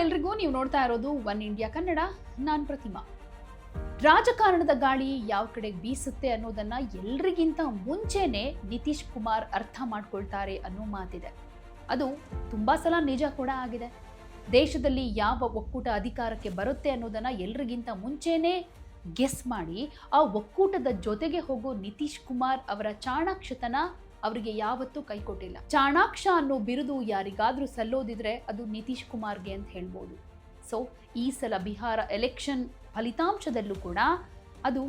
ಎಲ್ರಿಗೂ ನೀವು ನೋಡ್ತಾ ಇರೋದು ಒನ್ ಇಂಡಿಯಾ ಕನ್ನಡ, ನಾನ್ ಪ್ರತಿಮಾ. ರಾಜಕಾರಣದ ಗಾಳಿ ಯಾವ ಕಡೆ ಬೀಸುತ್ತೆ ಅನ್ನೋದನ್ನ ಎಲ್ರಿಗಿಂತ ಮುಂಚೆನೆ ನಿತೀಶ್ ಕುಮಾರ್ ಅರ್ಥ ಮಾಡ್ಕೊಳ್ತಾರೆ ಅನ್ನೋ ಮಾತಿದೆ. ಅದು ತುಂಬಾ ಸಲ ನಿಜ ಕೂಡ ಆಗಿದೆ. ದೇಶದಲ್ಲಿ ಯಾವ ಒಕ್ಕೂಟ ಅಧಿಕಾರಕ್ಕೆ ಬರುತ್ತೆ ಅನ್ನೋದನ್ನ ಎಲ್ರಿಗಿಂತ ಮುಂಚೆನೆ ಗೆಸ್ ಮಾಡಿ ಆ ಒಕ್ಕೂಟದ ಜೊತೆಗೆ ಹೋಗೋ ನಿತೀಶ್ ಕುಮಾರ್ ಅವರ ಚಾಣಾಕ್ಷತನ ಅವರಿಗೆ ಯಾವತ್ತೂ ಕೈ ಕೊಟ್ಟಿಲ್ಲ. ಚಾಣಾಕ್ಷ ಅನ್ನೋ ಬಿರುದು ಯಾರಿಗಾದ್ರೂ ಸಲ್ಲೋದಿದ್ರೆ ಅದು ನಿತೀಶ್ ಕುಮಾರ್ಗೆ ಅಂತ ಹೇಳ್ಬೋದು. ಸೊ ಈ ಸಲ ಬಿಹಾರ ಎಲೆಕ್ಷನ್ ಫಲಿತಾಂಶದಲ್ಲೂ ಕೂಡ ಅದು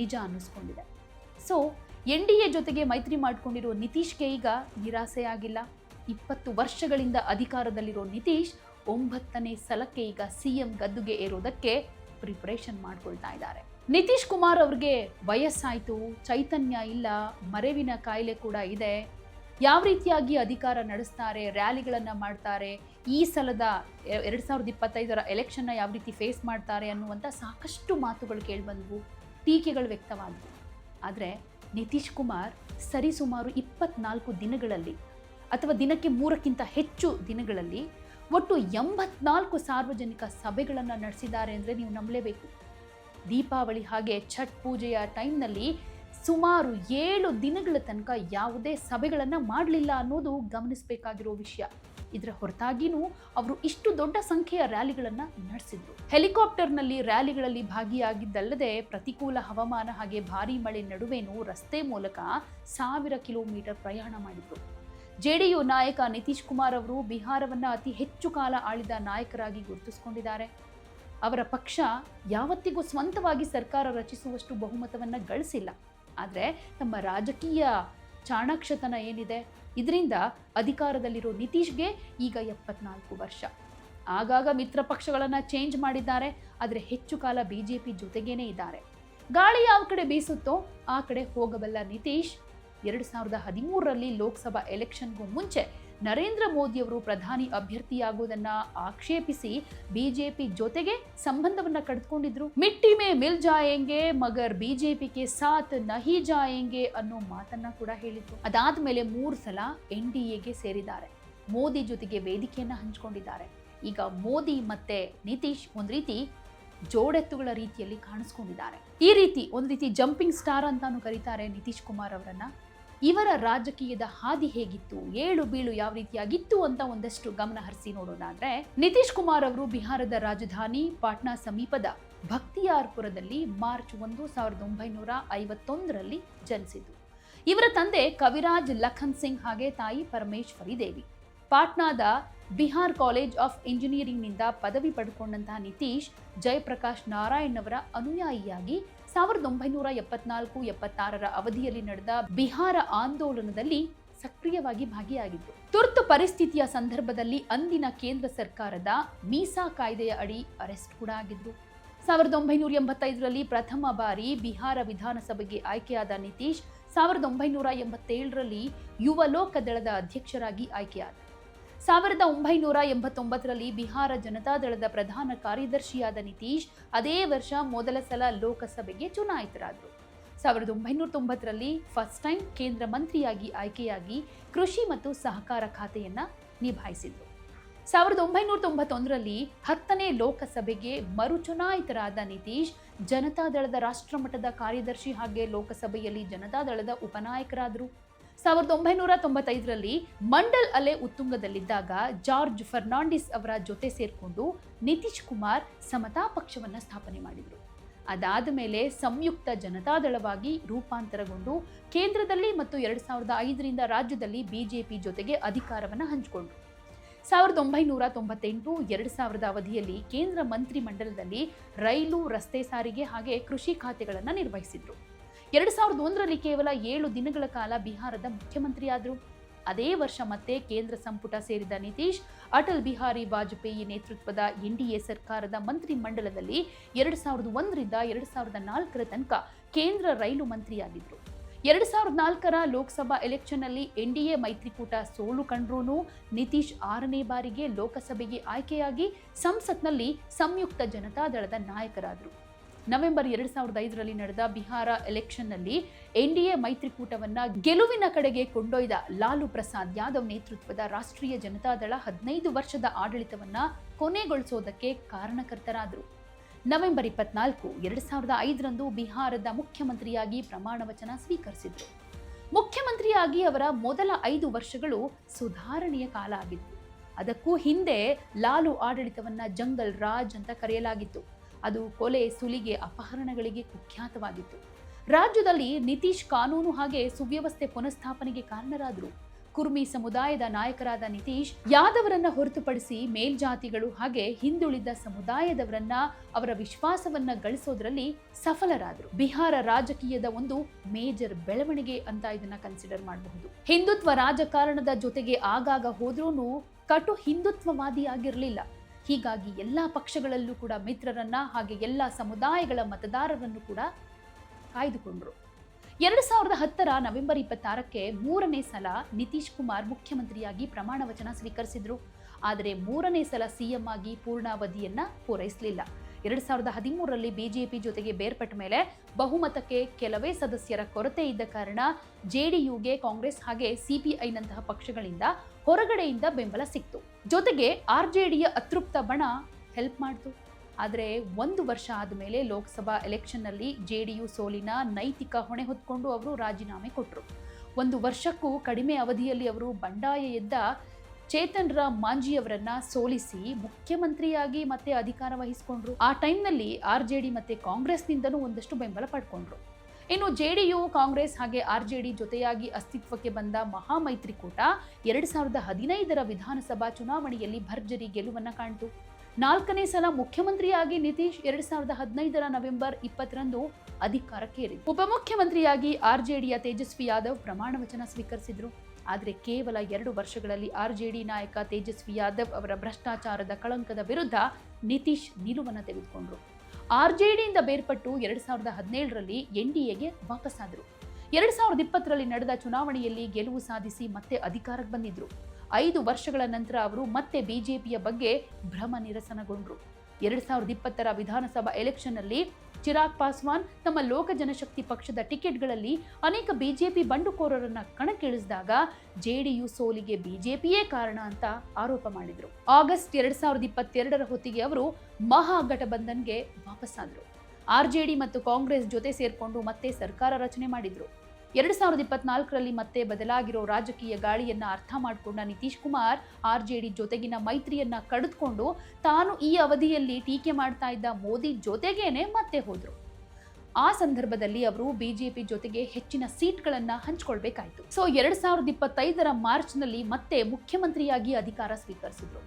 ನಿಜ ಅನ್ನಿಸ್ಕೊಂಡಿದೆ. ಸೊ ಎನ್ ಡಿ ಎ ಜೊತೆಗೆ ಮೈತ್ರಿ ಮಾಡಿಕೊಂಡಿರೋ ನಿತೀಶ್ಗೆ ಈಗ ನಿರಾಸೆ ಆಗಿಲ್ಲ. ಇಪ್ಪತ್ತು ವರ್ಷಗಳಿಂದ ಅಧಿಕಾರದಲ್ಲಿರೋ ನಿತೀಶ್ ಒಂಬತ್ತನೇ ಸಲಕ್ಕೆ ಈಗ ಸಿ ಎಂ ಗದ್ದುಗೆ ಏರೋದಕ್ಕೆ ಪ್ರಿಪ್ರೇಷನ್ ಮಾಡ್ಕೊಳ್ತಾ ಇದ್ದಾರೆ. ನಿತೀಶ್ ಕುಮಾರ್ ಅವ್ರಿಗೆ ವಯಸ್ಸಾಯಿತು, ಚೈತನ್ಯ ಇಲ್ಲ, ಮರೆವಿನ ಕಾಯಿಲೆ ಕೂಡ ಇದೆ. ಯಾವ ರೀತಿಯಾಗಿ ಅಧಿಕಾರ ನಡೆಸ್ತಾರೆ, ರ್ಯಾಲಿಗಳನ್ನು ಮಾಡ್ತಾರೆ, ಈ ಸಲದ ಎರಡು ಸಾವಿರದ ಇಪ್ಪತ್ತೈದರ ಎಲೆಕ್ಷನ್ನ ಯಾವ ರೀತಿ ಫೇಸ್ ಮಾಡ್ತಾರೆ ಅನ್ನುವಂಥ ಸಾಕಷ್ಟು ಮಾತುಗಳು ಕೇಳಿಬಂದವು, ಟೀಕೆಗಳು ವ್ಯಕ್ತವಾದವು. ಆದರೆ ನಿತೀಶ್ ಕುಮಾರ್ ಸರಿಸುಮಾರು ಇಪ್ಪತ್ನಾಲ್ಕು ದಿನಗಳಲ್ಲಿ ಅಥವಾ ದಿನಕ್ಕೆ ಮೂರಕ್ಕಿಂತ ಹೆಚ್ಚು ದಿನಗಳಲ್ಲಿ ಒಟ್ಟು ಎಂಬತ್ನಾಲ್ಕು ಸಾರ್ವಜನಿಕ ಸಭೆಗಳನ್ನು ನಡೆಸಿದ್ದಾರೆ ಅಂದರೆ ನೀವು ನಂಬಲೇಬೇಕು. ದೀಪಾವಳಿ ಹಾಗೆ ಛಟ್ ಪೂಜೆಯ ಟೈಮ್ನಲ್ಲಿ ಸುಮಾರು ಏಳು ದಿನಗಳ ತನಕ ಯಾವುದೇ ಸಭೆಗಳನ್ನು ಮಾಡಲಿಲ್ಲ ಅನ್ನೋದು ಗಮನಿಸಬೇಕಾಗಿರೋ ವಿಷಯ. ಇದರ ಹೊರತಾಗಿನೂ ಅವರು ಇಷ್ಟು ದೊಡ್ಡ ಸಂಖ್ಯೆಯ ರ್ಯಾಲಿಗಳನ್ನು ನಡೆಸಿದ್ರು. ಹೆಲಿಕಾಪ್ಟರ್ನಲ್ಲಿ ರ್ಯಾಲಿಗಳಲ್ಲಿ ಭಾಗಿಯಾಗಿದ್ದಲ್ಲದೆ ಪ್ರತಿಕೂಲ ಹವಾಮಾನ ಹಾಗೆ ಭಾರೀ ಮಳೆ ನಡುವೆನೂ ರಸ್ತೆ ಮೂಲಕ ಸಾವಿರ ಕಿಲೋಮೀಟರ್ ಪ್ರಯಾಣ ಮಾಡಿದ್ರು. ಜೆಡಿಯು ನಾಯಕ ನಿತೀಶ್ ಕುಮಾರ್ ಅವರು ಬಿಹಾರವನ್ನು ಅತಿ ಹೆಚ್ಚು ಕಾಲ ಆಳಿದ ನಾಯಕರಾಗಿ ಗುರುತಿಸಿಕೊಂಡಿದ್ದಾರೆ. ಅವರ ಪಕ್ಷ ಯಾವತ್ತಿಗೂ ಸ್ವಂತವಾಗಿ ಸರ್ಕಾರ ರಚಿಸುವಷ್ಟು ಬಹುಮತವನ್ನ ಗಳಿಸಿಲ್ಲ. ಆದರೆ ತಮ್ಮ ರಾಜಕೀಯ ಚಾಣಾಕ್ಷತನ ಏನಿದೆ? ಇದರಿಂದ ಅಧಿಕಾರದಲ್ಲಿರೋ ನಿತೀಶ್ಗೆ ಈಗ ಎಪ್ಪತ್ನಾಲ್ಕು ವರ್ಷ. ಆಗಾಗ ಮಿತ್ರ ಪಕ್ಷಗಳನ್ನು ಚೇಂಜ್ ಮಾಡಿದ್ದಾರೆ. ಆದರೆ ಹೆಚ್ಚು ಕಾಲ ಬಿ ಜೆ ಪಿ ಜೊತೆಗೇನೆ ಇದ್ದಾರೆ. ಗಾಳಿ ಯಾವ ಕಡೆ ಬೀಸುತ್ತೋ ಆ ಕಡೆ ಹೋಗಬಲ್ಲ ನಿತೀಶ್ ಎರಡು ಸಾವಿರದ ಹದಿಮೂರರಲ್ಲಿ ಲೋಕಸಭಾ ಎಲೆಕ್ಷನ್ಗೂ ಮುಂಚೆ ನರೇಂದ್ರ ಮೋದಿಯವರು ಪ್ರಧಾನಿ ಅಭ್ಯರ್ಥಿಯಾಗುವುದನ್ನ ಆಕ್ಷೇಪಿಸಿ ಬಿಜೆಪಿ ಜೊತೆಗೆ ಸಂಬಂಧವನ್ನ ಕಡ್ಕೊಂಡಿದ್ರು. ಮಿಟ್ಟಿ ಮೇ ಮಿಲ್ ಜಾಯೆಂಗೆ, ಮಗರ್ ಬಿಜೆಪಿಗೆ ಸಾತ್ ನಹಿ ಜಾಯೆಂಗೆ ಅನ್ನೋ ಮಾತನ್ನ ಕೂಡ ಹೇಳಿದ್ರು. ಅದಾದ್ಮೇಲೆ ಮೂರು ಸಲ ಎನ್ ಡಿ ಎಗೆ ಸೇರಿದ್ದಾರೆ. ಮೋದಿ ಜೊತೆಗೆ ವೇದಿಕೆಯನ್ನ ಹಂಚಿಕೊಂಡಿದ್ದಾರೆ. ಈಗ ಮೋದಿ ಮತ್ತೆ ನಿತೀಶ್ ಒಂದ್ ರೀತಿ ಜೋಡೆತ್ತುಗಳ ರೀತಿಯಲ್ಲಿ ಕಾಣಿಸ್ಕೊಂಡಿದ್ದಾರೆ. ಈ ರೀತಿ ಒಂದು ರೀತಿ ಜಂಪಿಂಗ್ ಸ್ಟಾರ್ ಅಂತಾನು ಕರೀತಾರೆ ನಿತೀಶ್ ಕುಮಾರ್ ಅವರನ್ನ. ಇವರ ರಾಜಕೀಯದ ಹಾದಿ ಹೇಗಿತ್ತು, ಏಳು ಬೀಳು ಯಾವ ರೀತಿಯಾಗಿತ್ತು ಅಂತ ಒಂದಷ್ಟು ಗಮನ ಹರಿಸಿ ನೋಡೋದಾದ್ರೆ ನಿತೀಶ್ ಕುಮಾರ್ ಅವರು ಬಿಹಾರದ ರಾಜಧಾನಿ ಪಾಟ್ನಾ ಸಮೀಪದ ಭಕ್ತಿಯಾರ್ಪುರದಲ್ಲಿ ಮಾರ್ಚ್ ಒಂದು ಸಾವಿರದ ಒಂಬೈನೂರ ಐವತ್ತೊಂದರಲ್ಲಿ ಜನಿಸಿದ್ದು. ಇವರ ತಂದೆ ಕವಿರಾಜ್ ಲಖನ್ ಸಿಂಗ್ ಹಾಗೆ ತಾಯಿ ಪರಮೇಶ್ವರಿ ದೇವಿ. ಪಾಟ್ನಾದ ಬಿಹಾರ್ ಕಾಲೇಜ್ ಆಫ್ ಇಂಜಿನಿಯರಿಂಗ್ನಿಂದ ಪದವಿ ಪಡ್ಕೊಂಡಂತಹ ನಿತೀಶ್, ಜಯಪ್ರಕಾಶ್ ನಾರಾಯಣ್ ಅವರ ಅನುಯಾಯಿಯಾಗಿ ಸಾವಿರದ ಒಂಬೈನೂರ ಎಪ್ಪತ್ನಾಲ್ಕು, ಎಪ್ಪತ್ತಾರರ ಅವಧಿಯಲ್ಲಿ ನಡೆದ ಬಿಹಾರ ಆಂದೋಲನದಲ್ಲಿ ಸಕ್ರಿಯವಾಗಿ ಭಾಗಿಯಾಗಿದ್ದರು ತುರ್ತು ಪರಿಸ್ಥಿತಿಯ ಸಂದರ್ಭದಲ್ಲಿ ಅಂದಿನ ಕೇಂದ್ರ ಸರ್ಕಾರದ ಮೀಸಾ ಕಾಯ್ದೆಯ ಅಡಿ ಅರೆಸ್ಟ್ ಕೂಡ ಆಗಿದ್ದು, ಸಾವಿರದ ಒಂಬೈನೂರ ಎಂಬತ್ತೈದರಲ್ಲಿ ಪ್ರಥಮ ಬಾರಿ ಬಿಹಾರ ವಿಧಾನಸಭೆಗೆ ಆಯ್ಕೆಯಾದ ನಿತೀಶ್, ಸಾವಿರದ ಒಂಬೈನೂರ ಎಂಬತ್ತೇಳರಲ್ಲಿ ಯುವ ಲೋಕದಳದ ಅಧ್ಯಕ್ಷರಾಗಿ ಆಯ್ಕೆಯಾದ. ಸಾವಿರದ ಒಂಬೈನೂರ ಎಂಬತ್ತೊಂಬತ್ತರಲ್ಲಿ ಬಿಹಾರ ಜನತಾದಳದ ಪ್ರಧಾನ ಕಾರ್ಯದರ್ಶಿಯಾದ ನಿತೀಶ್ ಅದೇ ವರ್ಷ ಮೊದಲ ಸಲ ಲೋಕಸಭೆಗೆ ಚುನಾಯಿತರಾದರು. ಸಾವಿರದ ಒಂಬೈನೂರ ತೊಂಬತ್ತರಲ್ಲಿ ಫಸ್ಟ್ ಟೈಮ್ ಕೇಂದ್ರ ಮಂತ್ರಿಯಾಗಿ ಆಯ್ಕೆಯಾಗಿ ಕೃಷಿ ಮತ್ತು ಸಹಕಾರ ಖಾತೆಯನ್ನು ನಿಭಾಯಿಸಿದರು ಸಾವಿರದ ಒಂಬೈನೂರ ತೊಂಬತ್ತೊಂದರಲ್ಲಿ ಹತ್ತನೇ ಲೋಕಸಭೆಗೆ ಮರುಚುನಾಯಿತರಾದ ನಿತೀಶ್ ಜನತಾದಳದ ರಾಷ್ಟ್ರಮಟ್ಟದ ಕಾರ್ಯದರ್ಶಿ ಹಾಗೆ ಲೋಕಸಭೆಯಲ್ಲಿ ಜನತಾದಳದ ಉಪನಾಯಕರಾದರು. ಸಾವಿರದ ಒಂಬೈನೂರ ತೊಂಬತ್ತೈದರಲ್ಲಿ ಮಂಡಲ್ ಅಲೆ ಉತ್ತುಂಗದಲ್ಲಿದ್ದಾಗ ಜಾರ್ಜ್ ಫರ್ನಾಂಡಿಸ್ ಅವರ ಜೊತೆ ಸೇರಿಕೊಂಡು ನಿತೀಶ್ ಕುಮಾರ್ ಸಮತಾ ಪಕ್ಷವನ್ನು ಸ್ಥಾಪನೆ ಮಾಡಿದರು. ಅದಾದ ಮೇಲೆ ಸಂಯುಕ್ತ ಜನತಾದಳವಾಗಿ ರೂಪಾಂತರಗೊಂಡು ಕೇಂದ್ರದಲ್ಲಿ ಮತ್ತು ಎರಡು ಸಾವಿರದ ಐದರಿಂದ ರಾಜ್ಯದಲ್ಲಿ ಬಿಜೆಪಿ ಜೊತೆಗೆ ಅಧಿಕಾರವನ್ನು ಹಂಚಿಕೊಂಡ್ರು. ಸಾವಿರದ ಒಂಬೈನೂರ ತೊಂಬತ್ತೆಂಟು ಎರಡು ಸಾವಿರದ ಅವಧಿಯಲ್ಲಿ ಕೇಂದ್ರ ಮಂತ್ರಿ ಮಂಡಲದಲ್ಲಿ ರೈಲು, ರಸ್ತೆ ಸಾರಿಗೆ ಹಾಗೆ ಕೃಷಿ ಖಾತೆಗಳನ್ನು ನಿರ್ವಹಿಸಿದ್ರು. ಎರಡು ಸಾವಿರದ ಒಂದರಲ್ಲಿ ಕೇವಲ ಏಳು ದಿನಗಳ ಕಾಲ ಬಿಹಾರದ ಮುಖ್ಯಮಂತ್ರಿಯಾದರು. ಅದೇ ವರ್ಷ ಮತ್ತೆ ಕೇಂದ್ರ ಸಂಪುಟ ಸೇರಿದ ನಿತೀಶ್, ಅಟಲ್ ಬಿಹಾರಿ ವಾಜಪೇಯಿ ನೇತೃತ್ವದ ಎನ್ಡಿಎ ಸರ್ಕಾರದ ಮಂತ್ರಿ ಮಂಡಲದಲ್ಲಿ ಎರಡು ಸಾವಿರದ ಒಂದರಿಂದ ಎರಡು ಸಾವಿರದ ನಾಲ್ಕರ ತನಕ ಕೇಂದ್ರ ರೈಲು ಮಂತ್ರಿಯಾಗಿದ್ದರು ಎರಡು ಸಾವಿರದ ನಾಲ್ಕರ ಲೋಕಸಭಾ ಎಲೆಕ್ಷನ್ನಲ್ಲಿ ಎ ಮೈತ್ರಿಕೂಟ ಸೋಲು ಕಂಡ್ರೂ ನಿತೀಶ್ ಆರನೇ ಬಾರಿಗೆ ಲೋಕಸಭೆಗೆ ಆಯ್ಕೆಯಾಗಿ ಸಂಸತ್ನಲ್ಲಿ ಸಂಯುಕ್ತ ಜನತಾದಳದ ನಾಯಕರಾದರು. ನವೆಂಬರ್ ಎರಡ್ ಸಾವಿರದ ಐದರಲ್ಲಿ ನಡೆದ ಬಿಹಾರ ಎಲೆಕ್ಷನ್ನಲ್ಲಿ ಎನ್ಡಿಎ ಮೈತ್ರಿಕೂಟವನ್ನ ಗೆಲುವಿನ ಕಡೆಗೆ ಕೊಂಡೊಯ್ದ ಲಾಲು ಪ್ರಸಾದ್ ಯಾದವ್ ನೇತೃತ್ವದ ರಾಷ್ಟ್ರೀಯ ಜನತಾದಳ ಹದಿನೈದು ವರ್ಷದ ಆಡಳಿತವನ್ನ ಕೊನೆಗೊಳಿಸೋದಕ್ಕೆ ಕಾರಣಕರ್ತರಾದರು. ನವೆಂಬರ್ ಇಪ್ಪತ್ನಾಲ್ಕು ಎರಡ್ ಸಾವಿರದ ಐದರಂದು ಬಿಹಾರದ ಮುಖ್ಯಮಂತ್ರಿಯಾಗಿ ಪ್ರಮಾಣ ವಚನ ಸ್ವೀಕರಿಸಿದರು. ಮುಖ್ಯಮಂತ್ರಿಯಾಗಿ ಅವರ ಮೊದಲ ಐದು ವರ್ಷಗಳು ಸುಧಾರಣೆಯ ಕಾಲ ಆಗಿತ್ತು. ಅದಕ್ಕೂ ಹಿಂದೆ ಲಾಲು ಆಡಳಿತವನ್ನ ಜಂಗಲ್ ರಾಜ್ ಅಂತ ಕರೆಯಲಾಗಿತ್ತು. ಅದು ಕೊಲೆ, ಸುಲಿಗೆ, ಅಪಹರಣಗಳಿಗೆ ಕುಖ್ಯಾತವಾಗಿತ್ತು. ರಾಜ್ಯದಲ್ಲಿ ನಿತೀಶ್ ಕಾನೂನು ಹಾಗೆ ಸುವ್ಯವಸ್ಥೆ ಪುನಃಸ್ಥಾಪನೆಗೆ ಕಾರಣರಾದರು. ಕುರ್ಮಿ ಸಮುದಾಯದ ನಾಯಕರಾದ ನಿತೀಶ್ ಯಾದವರನ್ನ ಹೊರತುಪಡಿಸಿ ಮೇಲ್ಜಾತಿಗಳು ಹಾಗೆ ಹಿಂದುಳಿದ ಸಮುದಾಯದವರನ್ನ ಅವರ ವಿಶ್ವಾಸವನ್ನ ಗಳಿಸೋದ್ರಲ್ಲಿ ಸಫಲರಾದರು. ಬಿಹಾರ ರಾಜಕೀಯದ ಒಂದು ಮೇಜರ್ ಬೆಳವಣಿಗೆ ಅಂತ ಇದನ್ನ ಕನ್ಸಿಡರ್ ಮಾಡಬಹುದು. ಹಿಂದುತ್ವ ರಾಜಕಾರಣದ ಜೊತೆಗೆ ಆಗಾಗ ಹೋದ್ರೂ ಕಟು ಹಿಂದುತ್ವವಾದಿಯಾಗಿರಲಿಲ್ಲ. ಹೀಗಾಗಿ ಎಲ್ಲ ಪಕ್ಷಗಳಲ್ಲೂ ಕೂಡ ಮಿತ್ರರನ್ನ ಹಾಗೆ ಎಲ್ಲ ಸಮುದಾಯಗಳ ಮತದಾರರನ್ನು ಕೂಡ ಕಾಯ್ದುಕೊಂಡ್ರು. ಎರಡು ಸಾವಿರದ ಹತ್ತರ ನವೆಂಬರ್ ಇಪ್ಪತ್ತಾರಕ್ಕೆ ಮೂರನೇ ಸಲ ನಿತೀಶ್ ಕುಮಾರ್ ಮುಖ್ಯಮಂತ್ರಿಯಾಗಿ ಪ್ರಮಾಣ ವಚನ ಸ್ವೀಕರಿಸಿದ್ರು. ಆದರೆ ಮೂರನೇ ಸಲ ಸಿಎಂ ಆಗಿ ಪೂರ್ಣಾವಧಿಯನ್ನ ಪೂರೈಸಲಿಲ್ಲ. ಎರಡ್ ಸಾವಿರದ ಹದಿಮೂರರಲ್ಲಿ ಬಿಜೆಪಿ ಜೊತೆಗೆ ಬೇರ್ಪಟ್ಟ ಮೇಲೆ ಬಹುಮತಕ್ಕೆ ಕೆಲವೇ ಸದಸ್ಯರ ಕೊರತೆ ಇದ್ದ ಕಾರಣ ಜೆಡಿಯುಗೆ ಕಾಂಗ್ರೆಸ್ ಹಾಗೆ ಸಿಪಿಐನಂತಹ ಪಕ್ಷಗಳಿಂದ ಹೊರಗಡೆಯಿಂದ ಬೆಂಬಲ ಸಿಕ್ತು. ಜೊತೆಗೆ ಆರ್ಜೆಡಿಯ ಅತೃಪ್ತ ಬಣ ಹೆಲ್ಪ್ ಮಾಡ್ತು. ಆದರೆ ಒಂದು ವರ್ಷ ಆದಮೇಲೆ ಲೋಕಸಭಾ ಎಲೆಕ್ಷನ್ನಲ್ಲಿ ಜೆ ಡಿ ಯು ಸೋಲಿನ ನೈತಿಕ ಹೊಣೆ ಹೊತ್ಕೊಂಡು ಅವರು ರಾಜೀನಾಮೆ ಕೊಟ್ಟರು ಒಂದು ವರ್ಷಕ್ಕೂ ಕಡಿಮೆ ಅವಧಿಯಲ್ಲಿ ಅವರು ಬಂಡಾಯ ಎದ್ದ ಚೇತನ್ ರಾಮ್ ಮಾಂಜಿಯವರನ್ನ ಸೋಲಿಸಿ ಮುಖ್ಯಮಂತ್ರಿಯಾಗಿ ಮತ್ತೆ ಅಧಿಕಾರ ವಹಿಸಿಕೊಂಡ್ರು. ಆ ಟೈಮ್ನಲ್ಲಿ ಆರ್ ಜೆ ಡಿ ಮತ್ತೆ ಕಾಂಗ್ರೆಸ್ನಿಂದನೂ ಒಂದಷ್ಟು ಬೆಂಬಲ ಪಡ್ಕೊಂಡ್ರು. ಇನ್ನು ಜೆ ಡಿ ಯು, ಕಾಂಗ್ರೆಸ್ ಹಾಗೆ ಆರ್ ಜೆ ಡಿ ಜೊತೆಯಾಗಿ ಅಸ್ತಿತ್ವಕ್ಕೆ ಬಂದ ಮಹಾಮೈತ್ರಿಕೂಟ ಎರಡ್ ಸಾವಿರದ ಹದಿನೈದರ ವಿಧಾನಸಭಾ ಚುನಾವಣೆಯಲ್ಲಿ ಭರ್ಜರಿ ಗೆಲುವನ್ನ ಕಾಣ್ತು. ನಾಲ್ಕನೇ ಸಲ ಮುಖ್ಯಮಂತ್ರಿಯಾಗಿ ನಿತೀಶ್ ಎರಡ್ ಸಾವಿರದ ಹದಿನೈದರ ನವೆಂಬರ್ ಇಪ್ಪತ್ತರಂದು ಅಧಿಕಾರಕ್ಕೇರಿ ಉಪಮುಖ್ಯಮಂತ್ರಿಯಾಗಿ ಆರ್ಜೆಡಿಯ ತೇಜಸ್ವಿ ಯಾದವ್ ಪ್ರಮಾಣ ವಚನ ಸ್ವೀಕರಿಸಿದ್ರು. ಆದರೆ ಕೇವಲ ಎರಡು ವರ್ಷಗಳಲ್ಲಿ ಆರ್ಜೆಡಿ ನಾಯಕ ತೇಜಸ್ವಿ ಯಾದವ್ ಅವರ ಭ್ರಷ್ಟಾಚಾರದ ಕಳಂಕದ ವಿರುದ್ಧ ನಿತೀಶ್ ನಿಲುವನ್ನು ತೆಗೆದುಕೊಂಡ್ರು. ಆರ್ಜೆಡಿಯಿಂದ ಬೇರ್ಪಟ್ಟು ಎರಡು ಸಾವಿರದ ಹದಿನೇಳರಲ್ಲಿ ಎನ್ ಡಿ ಎಗೆ ವಾಪಸ್ಸಾದರು. ಎರಡು ಸಾವಿರದ ಇಪ್ಪತ್ತರಲ್ಲಿ ನಡೆದ ಚುನಾವಣೆಯಲ್ಲಿ ಗೆಲುವು ಸಾಧಿಸಿ ಮತ್ತೆ ಅಧಿಕಾರಕ್ಕೆ ಬಂದಿದ್ರು. ಐದು ವರ್ಷಗಳ ನಂತರ ಅವರು ಮತ್ತೆ ಬಿಜೆಪಿಯ ಬಗ್ಗೆ ಭ್ರಮ ನಿರಸನಗೊಂಡ್ರು. ಎರಡು ಸಾವಿರದ ಇಪ್ಪತ್ತರ ವಿಧಾನಸಭಾ ಎಲೆಕ್ಷನ್ನಲ್ಲಿ ಚಿರಾಗ್ ಪಾಸ್ವಾನ್ ತಮ್ಮ ಲೋಕ ಜನಶಕ್ತಿ ಪಕ್ಷದ ಟಿಕೆಟ್ಗಳಲ್ಲಿ ಅನೇಕ ಬಿಜೆಪಿ ಬಂಡುಕೋರರನ್ನ ಕಣಕ್ಕಿಳಿಸಿದಾಗ ಜೆಡಿಯು ಸೋಲಿಗೆ ಬಿಜೆಪಿಯೇ ಕಾರಣ ಅಂತ ಆರೋಪ ಮಾಡಿದ್ರು. ಆಗಸ್ಟ್ ಎರಡ್ ಸಾವಿರದ ಇಪ್ಪತ್ತೆರಡರ ಹೊತ್ತಿಗೆ ಅವರು ಮಹಾಗಠಬಂಧನ್ಗೆ ವಾಪಸ್ಸಾದ್ರು. ಆರ್ಜೆಡಿ ಮತ್ತು ಕಾಂಗ್ರೆಸ್ ಜೊತೆ ಸೇರ್ಕೊಂಡು ಮತ್ತೆ ಸರ್ಕಾರ ರಚನೆ ಮಾಡಿದ್ರು. ಎರಡ್ ಸಾವಿರದ ಇಪ್ಪತ್ನಾಲ್ಕರಲ್ಲಿ ಮತ್ತೆ ಬದಲಾಗಿರೋ ರಾಜಕೀಯ ಗಾಳಿಯನ್ನ ಅರ್ಥ ಮಾಡಿಕೊಂಡ ನಿತೀಶ್ ಕುಮಾರ್ ಆರ್ಜೆಡಿ ಜೊತೆಗಿನ ಮೈತ್ರಿಯನ್ನ ಕಡಿದುಕೊಂಡು ತಾನು ಈ ಅವಧಿಯಲ್ಲಿ ಟೀಕೆ ಮಾಡ್ತಾ ಇದ್ದ ಮೋದಿ ಜೊತೆಗೇನೆ ಮತ್ತೆ ಹೋದ್ರು. ಆ ಸಂದರ್ಭದಲ್ಲಿ ಅವರು ಬಿಜೆಪಿ ಜೊತೆಗೆ ಹೆಚ್ಚಿನ ಸೀಟ್ಗಳನ್ನ ಹಂಚ್ಕೊಳ್ಬೇಕಾಯ್ತು. ಸೊ, ಎರಡ್ ಸಾವಿರದ ಇಪ್ಪತ್ತೈದರ ಮಾರ್ಚ್ನಲ್ಲಿ ಮತ್ತೆ ಮುಖ್ಯಮಂತ್ರಿಯಾಗಿ ಅಧಿಕಾರ ಸ್ವೀಕರಿಸಿದ್ರು.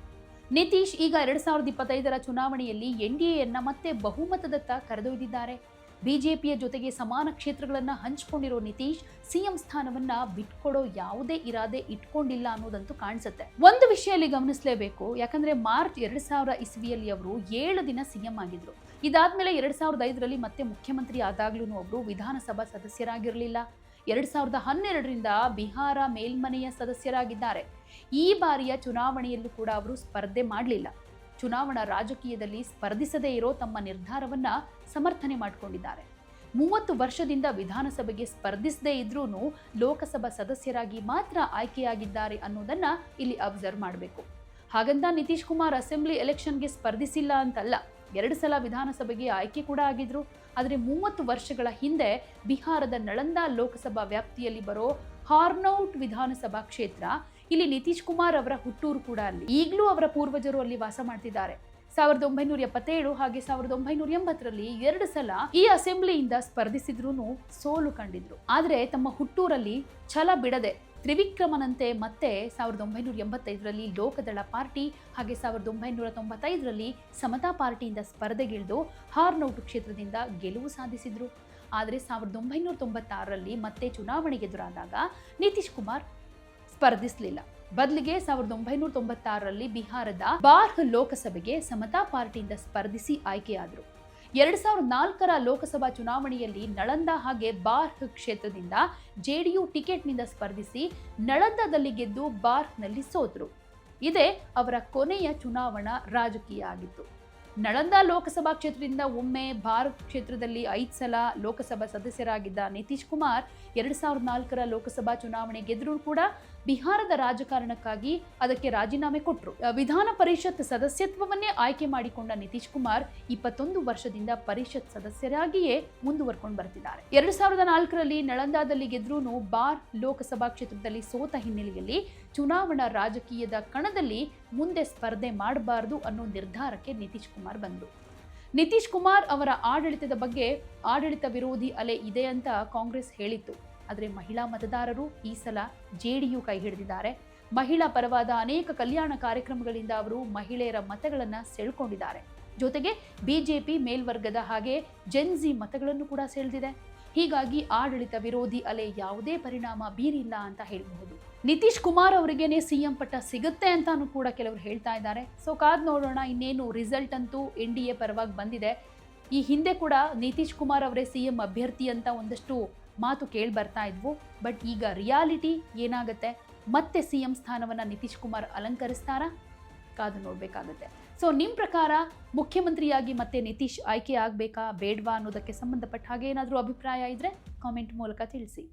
ನಿತೀಶ್ ಈಗ ಎರಡ್ ಸಾವಿರದ ಇಪ್ಪತ್ತೈದರ ಚುನಾವಣೆಯಲ್ಲಿ ಎನ್ಡಿಎಯನ್ನ ಮತ್ತೆ ಬಹುಮತದತ್ತ ಕರೆದೊಯ್ದಿದ್ದಾರೆ. ಬಿಜೆಪಿಯ ಜೊತೆಗೆ ಸಮಾನ ಕ್ಷೇತ್ರಗಳನ್ನು ಹಂಚಿಕೊಂಡಿರೋ ನಿತೀಶ್ ಸಿಎಂ ಸ್ಥಾನವನ್ನ ಬಿಟ್ಕೊಡೋ ಯಾವುದೇ ಇರಾದೆ ಇಟ್ಕೊಂಡಿಲ್ಲ ಅನ್ನೋದಂತೂ ಕಾಣಿಸುತ್ತೆ. ಒಂದು ವಿಷಯ ಇಲ್ಲಿ ಗಮನಿಸಲೇಬೇಕು. ಯಾಕಂದ್ರೆ ಮಾರ್ಚ್ ಎರಡ್ ಸಾವಿರ ಇಸ್ವಿಯಲ್ಲಿ ಅವರು ಏಳು ದಿನ ಸಿಎಂ ಆಗಿದ್ರು. ಇದಾದ್ಮೇಲೆ ಎರಡ್ ಸಾವಿರದ ಐದರಲ್ಲಿ ಮತ್ತೆ ಮುಖ್ಯಮಂತ್ರಿ ಆದಾಗ್ಲೂ ಅವರು ವಿಧಾನಸಭಾ ಸದಸ್ಯರಾಗಿರಲಿಲ್ಲ. ಎರಡ್ ಸಾವಿರದ ಹನ್ನೆರಡರಿಂದ ಬಿಹಾರ ಮೇಲ್ಮನೆಯ ಸದಸ್ಯರಾಗಿದ್ದಾರೆ. ಈ ಬಾರಿಯ ಚುನಾವಣೆಯಲ್ಲೂ ಕೂಡ ಅವರು ಸ್ಪರ್ಧೆ ಮಾಡಲಿಲ್ಲ. ಚುನಾವಣಾ ರಾಜಕೀಯದಲ್ಲಿ ಸ್ಪರ್ಧಿಸದೇ ಇರೋ ತಮ್ಮ ನಿರ್ಧಾರವನ್ನ ಸಮರ್ಥನೆ ಮಾಡಿಕೊಂಡಿದ್ದಾರೆ. ಮೂವತ್ತು ವರ್ಷದಿಂದ ವಿಧಾನಸಭೆಗೆ ಸ್ಪರ್ಧಿಸದೇ ಇದ್ರೂ ಲೋಕಸಭಾ ಸದಸ್ಯರಾಗಿ ಮಾತ್ರ ಆಯ್ಕೆಯಾಗಿದ್ದಾರೆ ಅನ್ನೋದನ್ನ ಇಲ್ಲಿ ಅಬ್ಸರ್ವ್ ಮಾಡಬೇಕು. ಹಾಗಂತ ನಿತೀಶ್ ಕುಮಾರ್ ಅಸೆಂಬ್ಲಿ ಎಲೆಕ್ಷನ್ಗೆ ಸ್ಪರ್ಧಿಸಿಲ್ಲ ಅಂತಲ್ಲ, ಎರಡು ಸಲ ವಿಧಾನಸಭೆಗೆ ಆಯ್ಕೆ ಕೂಡ ಆಗಿದ್ರು. ಆದರೆ ಮೂವತ್ತು ವರ್ಷಗಳ ಹಿಂದೆ ಬಿಹಾರದ ನಳಂದಾ ಲೋಕಸಭಾ ವ್ಯಾಪ್ತಿಯಲ್ಲಿ ಬರೋ ಹಾರ್ನೌಟ್ ವಿಧಾನಸಭಾ ಕ್ಷೇತ್ರ ಇಲ್ಲಿ ನಿತೀಶ್ ಕುಮಾರ್ ಅವರ ಹುಟ್ಟೂರು ಕೂಡ ಅಲ್ಲಿ. ಈಗಲೂ ಅವರ ಪೂರ್ವಜರು ಅಲ್ಲಿ ವಾಸ ಮಾಡ್ತಿದ್ದಾರೆ. ಸಾವಿರದ ಒಂಬೈನೂರ ಎಪ್ಪತ್ತೇಳು ಹಾಗೆ ಸಾವಿರದ ಒಂಬೈನೂರ ಎಂಬತ್ತರಲ್ಲಿ ಎರಡು ಸಲ ಈ ಅಸೆಂಬ್ಲಿಯಿಂದ ಸ್ಪರ್ಧಿಸಿದ್ರು ಸೋಲು ಕಂಡಿದ್ರು. ಆದರೆ ತಮ್ಮ ಹುಟ್ಟೂರಲ್ಲಿ ಛಲ ಬಿಡದೆ ತ್ರಿವಿಕ್ರಮನಂತೆ ಮತ್ತೆ ಸಾವಿರದ ಒಂಬೈನೂರ ಎಂಬತ್ತೈದರಲ್ಲಿ ಲೋಕದಳ ಪಾರ್ಟಿ ಹಾಗೆ ಸಾವಿರದ ಒಂಬೈನೂರ ತೊಂಬತ್ತೈದರಲ್ಲಿ ಸಮತಾ ಪಾರ್ಟಿಯಿಂದ ಸ್ಪರ್ಧೆಗಿಳಿದು ಹಾರ್ನೌಟು ಕ್ಷೇತ್ರದಿಂದ ಗೆಲುವು ಸಾಧಿಸಿದ್ರು. ಆದರೆ ಸಾವಿರದ ಒಂಬೈನೂರ ತೊಂಬತ್ತಾರರಲ್ಲಿ ಮತ್ತೆ ಚುನಾವಣೆಗೆ ಎದುರಾದಾಗ ನಿತೀಶ್ ಕುಮಾರ್ ಸ್ಪರ್ಧಿಸಲಿಲ್ಲ. ಬದಲಿಗೆ ಸಾವಿರದ ಒಂಬೈನೂರ ತೊಂಬತ್ತಾರರಲ್ಲಿ ಬಿಹಾರದ ಬಾರ್ಹ್ ಲೋಕಸಭೆಗೆ ಸಮತಾ ಪಾರ್ಟಿಯಿಂದ ಸ್ಪರ್ಧಿಸಿ ಆಯ್ಕೆಯಾದರು. ಎರಡ್ ಸಾವಿರದ ನಾಲ್ಕರ ಲೋಕಸಭಾ ಚುನಾವಣೆಯಲ್ಲಿ ನಳಂದ ಹಾಗೆ ಬಾರ್ಹ್ ಕ್ಷೇತ್ರದಿಂದ ಜೆಡಿಯು ಟಿಕೆಟ್ನಿಂದ ಸ್ಪರ್ಧಿಸಿ ನಳಂದದಲ್ಲಿ ಗೆದ್ದು ಬಾರ್ಹ್ನಲ್ಲಿ ಸೋತರು. ಇದೇ ಅವರ ಕೊನೆಯ ಚುನಾವಣಾ ರಾಜಕೀಯ ಆಗಿತ್ತು. ನಳಂದ ಲೋಕಸಭಾ ಕ್ಷೇತ್ರದಿಂದ ಒಮ್ಮೆ ಭಾರತ್ ಕ್ಷೇತ್ರದಲ್ಲಿ ಐದು ಸಲ ಲೋಕಸಭಾ ಸದಸ್ಯರಾಗಿದ್ದ ನಿತೀಶ್ ಕುಮಾರ್ ಎರಡ್ ಸಾವಿರದ ನಾಲ್ಕರ ಲೋಕಸಭಾ ಚುನಾವಣೆ ಗೆದ್ದರೂ ಕೂಡ ಬಿಹಾರದ ರಾಜಕಾರಣಕ್ಕಾಗಿ ಅದಕ್ಕೆ ರಾಜೀನಾಮೆ ಕೊಟ್ಟರು ವಿಧಾನ ಪರಿಷತ್ ಸದಸ್ಯತ್ವವನ್ನೇ ಆಯ್ಕೆ ಮಾಡಿಕೊಂಡ ನಿತೀಶ್ ಕುಮಾರ್ ಇಪ್ಪತ್ತೊಂದು ವರ್ಷದಿಂದ ಪರಿಷತ್ ಸದಸ್ಯರಾಗಿಯೇ ಮುಂದುವರ್ಕೊಂಡು ಬರ್ತಿದ್ದಾರೆ. ಎರಡ್ ಸಾವಿರದ ನಾಲ್ಕರಲ್ಲಿ ನಳಂದಾದಲ್ಲಿ ಗೆದ್ರೂ ಬಾರ್ ಲೋಕಸಭಾ ಕ್ಷೇತ್ರದಲ್ಲಿ ಸೋತ ಹಿನ್ನೆಲೆಯಲ್ಲಿ ಚುನಾವಣಾ ರಾಜಕೀಯದ ಕಣದಲ್ಲಿ ಮುಂದೆ ಸ್ಪರ್ಧೆ ಮಾಡಬಾರದು ಅನ್ನೋ ನಿರ್ಧಾರಕ್ಕೆ ನಿತೀಶ್ ಕುಮಾರ್ ಬಂದರು. ನಿತೀಶ್ ಕುಮಾರ್ ಅವರ ಆಡಳಿತದ ಬಗ್ಗೆ ಆಡಳಿತ ವಿರೋಧಿ ಅಲೆ ಇದೆ ಅಂತ ಕಾಂಗ್ರೆಸ್ ಹೇಳಿತ್ತು. ಆದರೆ ಮಹಿಳಾ ಮತದಾರರು ಈ ಸಲ ಜೆಡಿಯು ಕೈ ಹಿಡಿದಿದ್ದಾರೆ. ಮಹಿಳಾ ಪರವಾದ ಅನೇಕ ಕಲ್ಯಾಣ ಕಾರ್ಯಕ್ರಮಗಳಿಂದ ಅವರು ಮಹಿಳೆಯರ ಮತಗಳನ್ನು ಸೆಳ್ಕೊಂಡಿದ್ದಾರೆ. ಜೊತೆಗೆ ಬಿಜೆಪಿ ಮೇಲ್ವರ್ಗದ ಹಾಗೆ ಜೆನ್ಜಿ ಮತಗಳನ್ನು ಕೂಡ ಸೆಳೆದಿದೆ. ಹೀಗಾಗಿ ಆಡಳಿತ ವಿರೋಧಿ ಅಲೆ ಯಾವುದೇ ಪರಿಣಾಮ ಬೀರಿಲ್ಲ ಅಂತ ಹೇಳಬಹುದು. ನಿತೀಶ್ ಕುಮಾರ್ ಅವರಿಗೇನೆ ಸಿಎಂ ಪಟ್ಟ ಸಿಗುತ್ತೆ ಅಂತಾನು ಕೂಡ ಕೆಲವರು ಹೇಳ್ತಾ ಇದ್ದಾರೆ. ಸೊ ಕಾದ್ ನೋಡೋಣ ಇನ್ನೇನು ರಿಸಲ್ಟ್ ಅಂತೂ ಎನ್ ಡಿ ಎ ಪರವಾಗಿ ಬಂದಿದೆ. ಈ ಹಿಂದೆ ಕೂಡ ನಿತೀಶ್ ಕುಮಾರ್ ಅವರೇ ಸಿಎಂ ಅಭ್ಯರ್ಥಿ ಅಂತ ಒಂದಷ್ಟು ಮಾತು ಕೇಳಿ ಬರ್ತಾ ಇದ್ವು. ಬಟ್ ಈಗ ರಿಯಾಲಿಟಿ ಏನಾಗುತ್ತೆ? ಮತ್ತೆ ಸಿ ಎಂ ಸ್ಥಾನವನ್ನು ನಿತೀಶ್ ಕುಮಾರ್ ಅಲಂಕರಿಸ್ತಾರಾ? ಕಾದು ನೋಡಬೇಕಾಗುತ್ತೆ. ಸೊ ನಿಮ್ಮ ಪ್ರಕಾರ ಮುಖ್ಯಮಂತ್ರಿಯಾಗಿ ಮತ್ತೆ ನಿತೀಶ್ ಆಯ್ಕೆ ಆಗಬೇಕಾ? ಬೇಡವಾ ಅನ್ನೋದಕ್ಕೆ ಸಂಬಂಧಪಟ್ಟ ಹಾಗೆ ಏನಾದರೂ ಅಭಿಪ್ರಾಯ ಇದ್ದರೆ ಕಾಮೆಂಟ್ ಮೂಲಕ ತಿಳಿಸಿ.